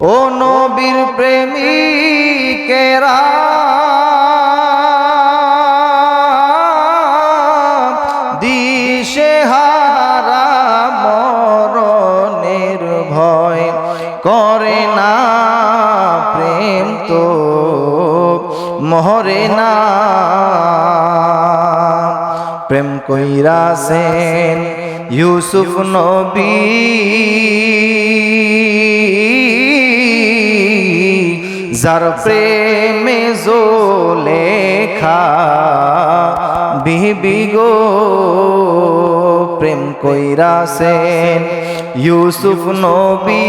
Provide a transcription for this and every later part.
ও নবীর প্রেমিকেরা, দিশে হারা মরণের ভয় করে না প্রেম তো, মহরে না। প্রেম কইরাছেন ইউসুফ নবী। যার প্রেমে জোলেখা বিবি গো, প্রেম কইরাছেন ইউসুফ নবী।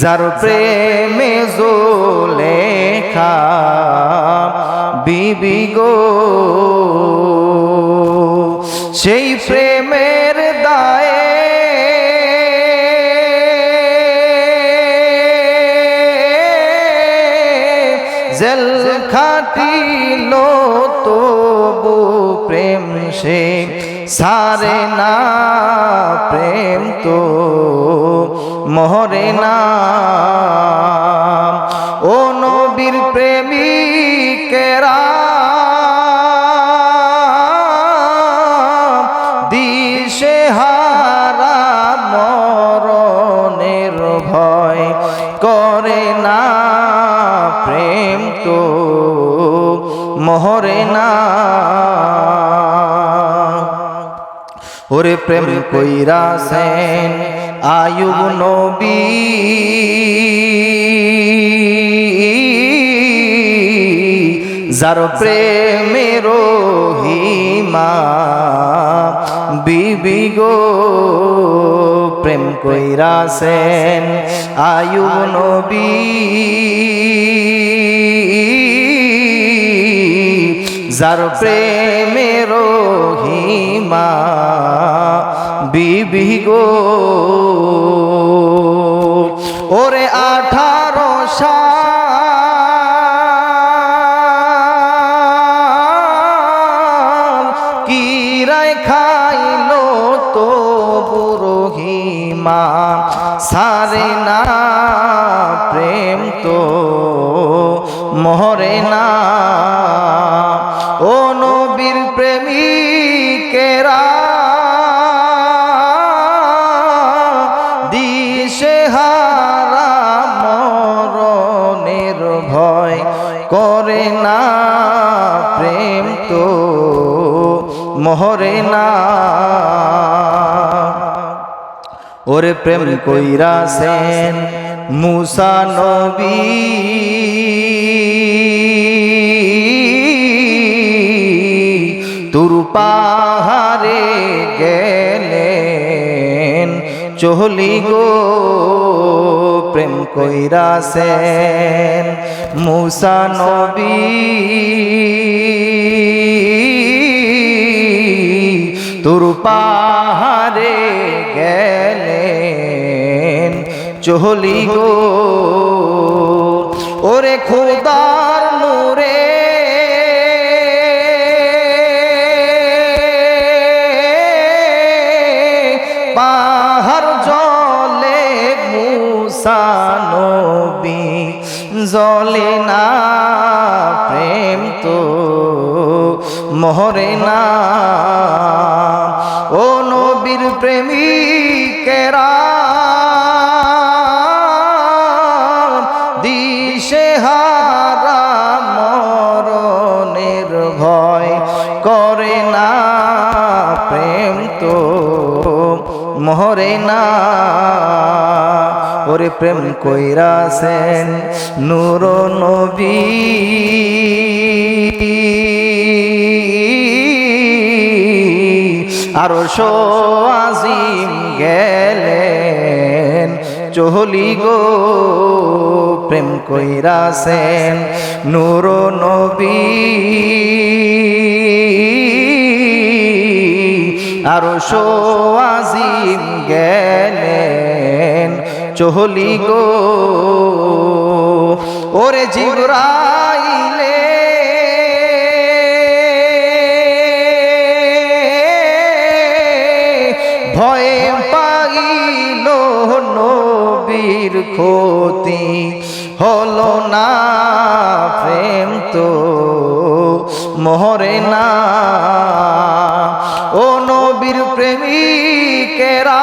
যার প্রেমে জোলেখা বিবি গো, সেই প্রেমের জেল খাটিল তবু প্রেম সে সারে না প্রেম তো মহরে না। মহরে না। ওরে প্রেম কইরা সেন আয়ুব নবী। যার প্রেমের হিমা বিবি গো, প্রেম কইরা সেন আয়ুব নবী। যার প্রেমের হিমা বিবি গো। ওরে আঠারো কি খাইলো তো বুড়ো হিমা সারে না প্রেম তো, মহরে না নবীর প্রেমিকেরা দিশে হারা মরণের ভয় করে না প্রেম তো মহরে না। ওরে প্রেম কইরা সেন মুসা নবী। পাহাড়ে গেলেন। চহলি গো, প্রেম কইরা সেন মুসা নবী, তোর গেলেন। চহলি গো, ওরে খোদার নূরে পাহাড় জলে মুসানবী জলে না, প্রেম তো মহরে না। ও নবীর প্রেমিকেরা, দিশে হারা মরণের ভয় করে না। মহরে না। ওরে প্রেম কইরাছেন নূর নবী। আরও শো আজিম গেলেন চহলি গো। প্রেম কইরাছেন নূর নবী। আরও আজিম গেলেন। চহলি গো, ওরে জিবরাইলে। ভয়ে পাইল নবীর ক্ষতি, হলো না প্রেম তো, মোহরে না। ও নবীর প্রেমিকেরা।